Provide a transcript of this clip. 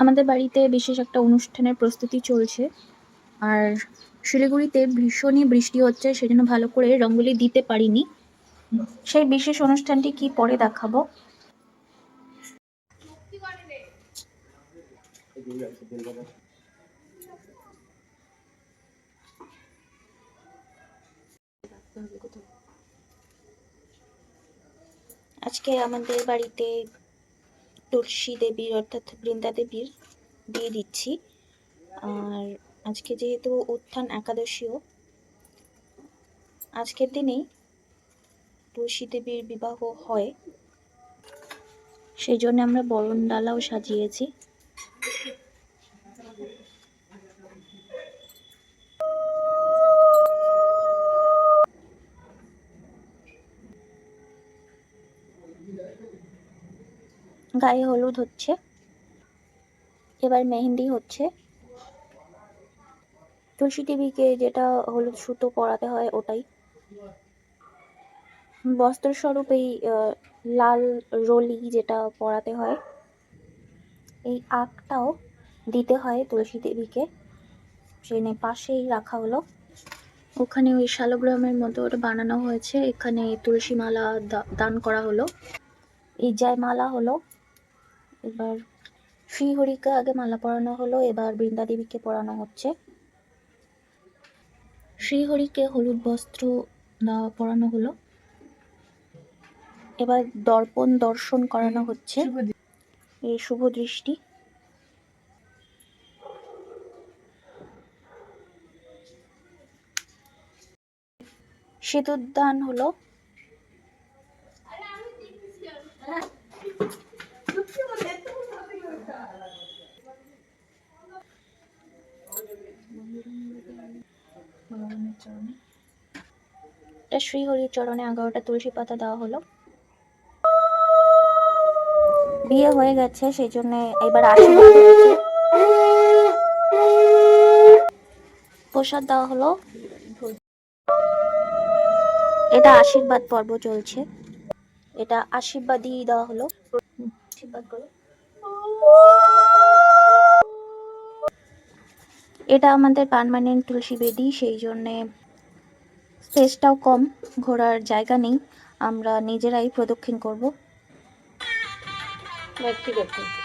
আমাদের বাড়িতে বিশেষ একটা অনুষ্ঠানের প্রস্তুতি চলছে। আর শিলিগুড়িতে ভীষণই বৃষ্টি হচ্ছে, সেজন্য ভালো করে রঙ্গোলি দিতে পারিনি। সেই বিশেষ অনুষ্ঠানটি কি পরে দেখাবো? আজকে আমাদের বাড়িতে তুলসী দেবীর অর্থাৎ বৃন্দা দেবীর দিয়ে দিচ্ছি। আর আজকে যেহেতু উত্থান একাদশীও, আজকের দিনেই তুলসী দেবীর বিবাহ হয়। সেই জন্য আমরা বরণ ডালাও সাজিয়েছি। গায়ে হলুদ হচ্ছে। এবার মেহেন্দি হচ্ছে। তুলসী দেবীকে যেটা হলুদ সুতো পরাতে হয় ওটাই। বস্ত্রস্বরূপ এই লাল রলি যেটা পরাতে হয়, এই আঁকটাও দিতে হয় তুলসী দেবীকে। ট্রেনে পাশেই রাখা হলো। ওখানে ওই শালগ্রামের মতো ওটা বানানো হয়েছে। এখানে তুলসী মালা দান করা হলো। এই জয়মালা হলো। এবার শ্রীহরিকে আগে মালা পরানো হলো এবার বৃন্দা দেবীকে পরানো হচ্ছে। শ্রীহরিকে হলুদ বস্ত্র পরানো হলো। এবার দর্পণ দর্শন করানো হচ্ছে। এই শুভ দৃষ্টি। সিঁদুরদান হলো। এটা শ্রীহরির চরণে এগারোটা তুলসী পাতা দেওয়া হলো। বিয়ে হয়ে গেছে সেই জন্য এবার আশীর্বাদ প্রসাদ দেওয়া হলো। এটা আশীর্বাদ পর্ব চলছে। এটা আশীর্বাদই দেওয়া হলো। আশীর্বাদ করো। এটা আমাদের পারমানেন্ট তুলসী বেদি, সেই জন্যে স্পেসটাও কম, ঘোরার জায়গা নেই। আমরা নিজেরাই প্রদক্ষিণ করব। ঠিক আছে